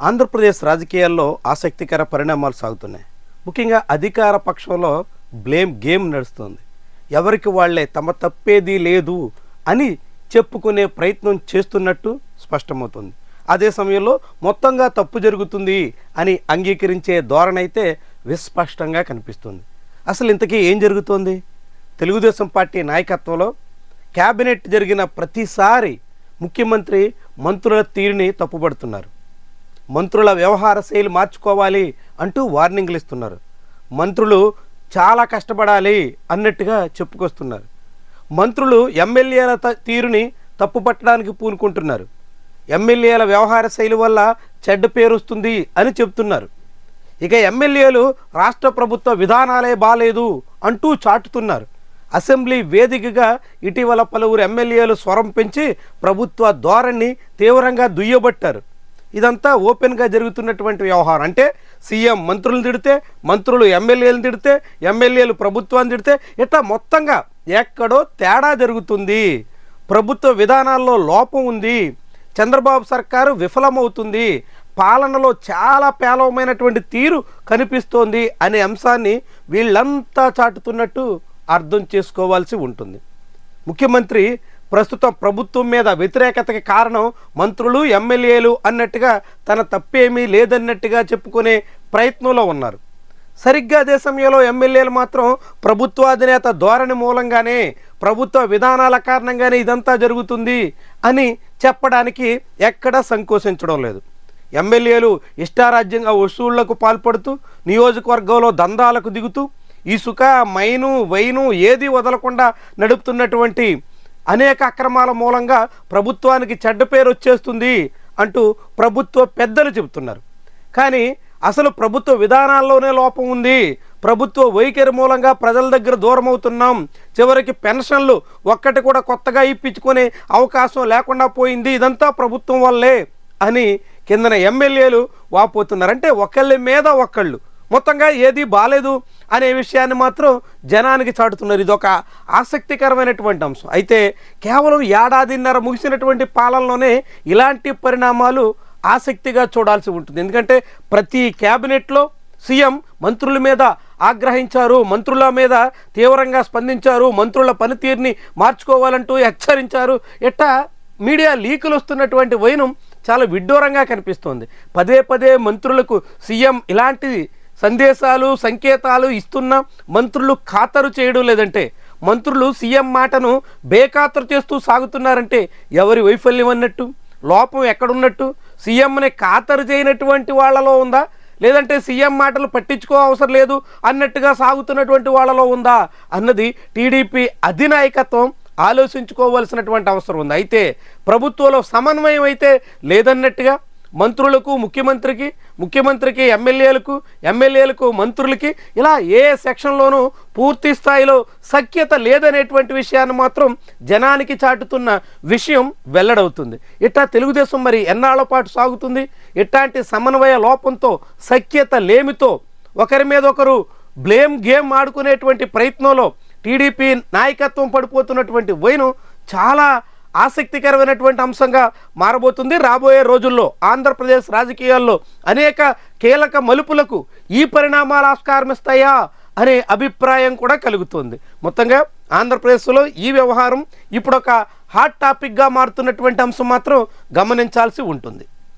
ఆంధ్రప్రదేశ్ రాజకీయాల్లో ఆసక్తికర పరిణామాలు సాగుతున్నాయి. ముఖ్యంగా అధికార పక్షంలో బ్లేమ్ గేమ్ నడుస్తుంది. ఎవరికి వాళ్ళే తమ తప్పేది లేదు అని చెప్పుకునే ప్రయత్నం చేస్తున్నట్టు స్పష్టమవుతుంది. అదే సమయంలో మొత్తంగా తప్పు జరుగుతుంది అని అంగీకరించే ధోరణైతే విస్పష్టంగా కనిపిస్తుంది. అసలు ఇంతకీ ఏం జరుగుతోంది? తెలుగుదేశం పార్టీ నాయకత్వంలో క్యాబినెట్ జరిగిన ప్రతిసారి ముఖ్యమంత్రి మంత్రుల తీరుని తప్పుపడుతున్నారు మంత్రుల వ్యవహార శైలి మార్చుకోవాలి అంటూ వార్నింగ్లు ఇస్తున్నారు. మంత్రులు చాలా కష్టపడాలి అన్నట్టుగా చెప్పుకొస్తున్నారు. మంత్రులు ఎమ్మెల్యేల తీరుని తీరుని తప్పుపట్టడానికి పూనుకుంటున్నారు. ఎమ్మెల్యేల వ్యవహార శైలి వల్ల చెడ్డ పేరు వస్తుంది అని చెప్తున్నారు. ఇక ఎమ్మెల్యేలు రాష్ట్ర ప్రభుత్వ విధానాలే బాలేదు అంటూ చాటుతున్నారు. అసెంబ్లీ వేదికగా ఇటీవల పలువురు ఎమ్మెల్యేలు స్వరం పెంచి ప్రభుత్వ ధోరణి తీవ్రంగా దుయ్యబట్టారు. ఇదంతా ఓపెన్గా జరుగుతున్నటువంటి వ్యవహారం. అంటే సీఎం మంత్రులను తిడితే మంత్రులు ఎమ్మెల్యేలను తిడితే ఎమ్మెల్యేలు ప్రభుత్వాన్ని తిడితే ఇట్లా మొత్తంగా ఎక్కడో తేడా జరుగుతుంది. ప్రభుత్వ విధానాల్లో లోపం ఉంది. చంద్రబాబు సర్కారు విఫలమవుతుంది. పాలనలో చాలా పేలవమైనటువంటి తీరు కనిపిస్తోంది అనే అంశాన్ని వీళ్ళంతా చాటుతున్నట్టు అర్థం చేసుకోవాల్సి ఉంటుంది. ముఖ్యమంత్రి ప్రస్తుతం ప్రభుత్వం మీద వ్యతిరేకతకి కారణం మంత్రులు ఎమ్మెల్యేలు అన్నట్టుగా తన తప్పేమీ లేదన్నట్టుగా చెప్పుకునే ప్రయత్నంలో ఉన్నారు. సరిగ్గా అదే సమయంలో ఎమ్మెల్యేలు మాత్రం ప్రభుత్వాధినేత ధోరణి మూలంగానే ప్రభుత్వ విధానాల కారణంగానే ఇదంతా జరుగుతుంది అని చెప్పడానికి ఎక్కడా సంకోచించడం లేదు. ఎమ్మెల్యేలు ఇష్టారాజ్యంగా వసూళ్ళకు పాల్పడుతూ నియోజకవర్గంలో దందాలకు దిగుతూ ఇసుక మైను వైను ఏది వదలకుండా నడుపుతున్నటువంటి అనేక అక్రమాల మూలంగా ప్రభుత్వానికి చెడ్డ పేరు వచ్చేస్తుంది అంటూ ప్రభుత్వ పెద్దలు చెబుతున్నారు. కానీ అసలు ప్రభుత్వ విధానాల్లోనే లోపం ఉంది. ప్రభుత్వ వైఖరి మూలంగా ప్రజల దగ్గర దూరం అవుతున్నాం చివరికి పెన్షన్లు ఒక్కటి కూడా కొత్తగా ఇప్పించుకునే అవకాశం లేకుండా పోయింది. ఇదంతా ప్రభుత్వం వల్లే అని కిందన ఎమ్మెల్యేలు వాపోతున్నారు. అంటే ఒకళ్ళ మీద ఒకళ్ళు మొత్తంగా ఏది బాలేదు అనే విషయాన్ని మాత్రం జనానికి చాటుతున్నారు. ఇది ఒక ఆసక్తికరమైనటువంటి అంశం. అయితే కేవలం ఏడాదిన్నర ముగిసినటువంటి పాలనలోనే ఇలాంటి పరిణామాలు ఆసక్తిగా చూడాల్సి ఉంటుంది. ఎందుకంటే ప్రతి క్యాబినెట్లో సీఎం మంత్రుల మీద ఆగ్రహించారు మంత్రుల మీద తీవ్రంగా స్పందించారు మంత్రుల పనితీరుని మార్చుకోవాలంటూ హెచ్చరించారు. ఇట్టా మీడియా లీకులు వస్తున్నటువంటి వైనం చాలా విడ్డూరంగా కనిపిస్తోంది. పదే పదే మంత్రులకు సీఎం ఇలాంటి సందేశాలు సంకేతాలు ఇస్తున్న మంత్రులు ఖాతరు చేయడం లేదంటే మంత్రులు సీఎం మాటను బేఖాతరు చేస్తూ సాగుతున్నారంటే ఎవరి వైఫల్యం అన్నట్టు? లోపం ఎక్కడున్నట్టు? సీఎంని ఖాతరు చేయనటువంటి వాళ్ళలో ఉందా? లేదంటే సీఎం మాటలు పట్టించుకో అవసరం లేదు అన్నట్టుగా సాగుతున్నటువంటి వాళ్ళలో ఉందా? అన్నది టీడీపీ అధినాయకత్వం ఆలోచించుకోవాల్సినటువంటి అవసరం ఉంది. అయితే ప్రభుత్వంలో సమన్వయం అయితే లేదన్నట్టుగా మంత్రులకు ముఖ్యమంత్రికి ముఖ్యమంత్రికి ఎమ్మెల్యేలకు ఎమ్మెల్యేలకు మంత్రులకి ఇలా ఏ సెక్షన్లోనూ పూర్తి స్థాయిలో సఖ్యత లేదనేటువంటి విషయాన్ని మాత్రం జనానికి చాటుతున్న విషయం వెల్లడవుతుంది. ఇట్టా తెలుగుదేశం మరి ఎన్నాళ్ళ పాటు సాగుతుంది? ఇట్లాంటి సమన్వయ లోపంతో సఖ్యత లేమితో ఒకరి మీద ఒకరు బ్లేమ్ గేమ్ ఆడుకునేటువంటి ప్రయత్నంలో టీడీపీ నాయకత్వం పడిపోతున్నటువంటి వైను చాలా ఆసక్తికరమైనటువంటి అంశంగా మారబోతుంది. రాబోయే రోజుల్లో ఆంధ్రప్రదేశ్ రాజకీయాల్లో అనేక కీలక మలుపులకు ఈ పరిణామాలు ఆస్కారం ఇస్తాయా అనే అభిప్రాయం కూడా కలుగుతుంది. మొత్తంగా ఆంధ్రప్రదేశ్లో ఈ వ్యవహారం ఇప్పుడు ఒక హాట్ టాపిక్గా మారుతున్నటువంటి అంశం మాత్రం గమనించాల్సి ఉంటుంది.